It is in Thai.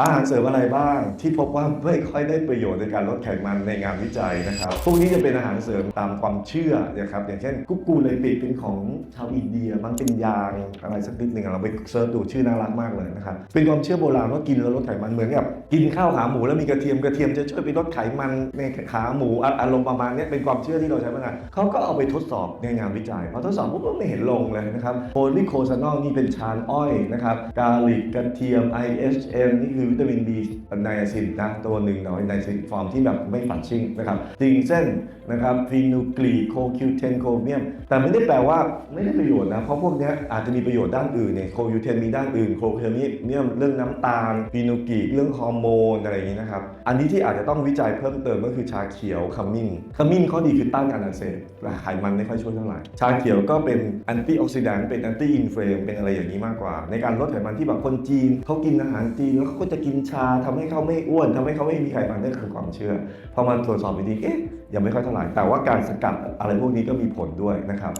อาหารเสริมอะไรบ้างที่พบว่าไม่ค่อยได้ประโยชน์ในการลดไขมันในงานวิจัยนะครับ พวกนี้จะเป็นอาหารเสริมตามความเชื่อนะครับอย่างเช่นกุ๊กกูเลปิเป็นของชาวอินเดียบางเป็นยางอะไรสักนิดหนึ่งเราไปเซิร์ชดูชื่อน่ารักมากเลยนะครับเป็นความเชื่อโบราณว่ากินแล้วลดไขมันเหมือนกับกินข้าวขาหมูแล้วมีกระเทียมกระเทียมจะช่วยไปลดไขมันในขาหมูอารมณ์ประมาณนี้เป็นความเชื่อที่เราใช้มานานเขาก็เอาไปทดสอบในงานวิจัยพอทดสอบปุ๊บก็ไม่เห็นลงเลยนะครับโพลีโคซานอลนี่เป็นชานอ้อยนะครับกาลิกกระเทียม IHM นี่คือวิตามิน B ไนอาซินนะตัวหนึ่งเนาะไนอาซินฟอร์มที่แบบไม่ฝัดชิ่งนะครับจิงเส้นนะครับฟีนูกลีโคคิวเทนโคเมียม แต่ไม่ได้แปลว่าไม่ได้ประโยชน์นะ เพราะพวกนี้อาจจะมีประโยชน์ด้านอื่นเนี่ยโคคิวเทนมีด้านอื่นโคคิวเมียมเรื่องน้ำตาลฟีนูกลีเรื่องฮอร์โมนอะไรอย่างนี้นะครับ อันนี้ที่อาจจะต้องวิจัยเพิ่มเติมก็คือชาเขียวขมิ้นขมิ้นข้อดีคือต้านการอักเสบและไขมันไม่ค่อยช่วยเท่าไหร่ชาเขียวก็เป็นแอนตี้ออกซิแดนต์เป็นแอนตี้อินเฟลมเป็นอะไรอย่างนี้มากกว่า ในการลดไขมันที่แบบคนจีนเขากินอาหารจีนแล้วเขาก็จะกินชาทำให้เขาไม่อ้วนทำให้เขาไม่มีไขมันนั่นคือความเชื่อพอมาตรวจสอบดีๆเอ๊ะยังไม่ค่อยเท่าไหร่แต่ว่าการสกัดอะไรพวกนี้ก็มีผลด้วยนะครับ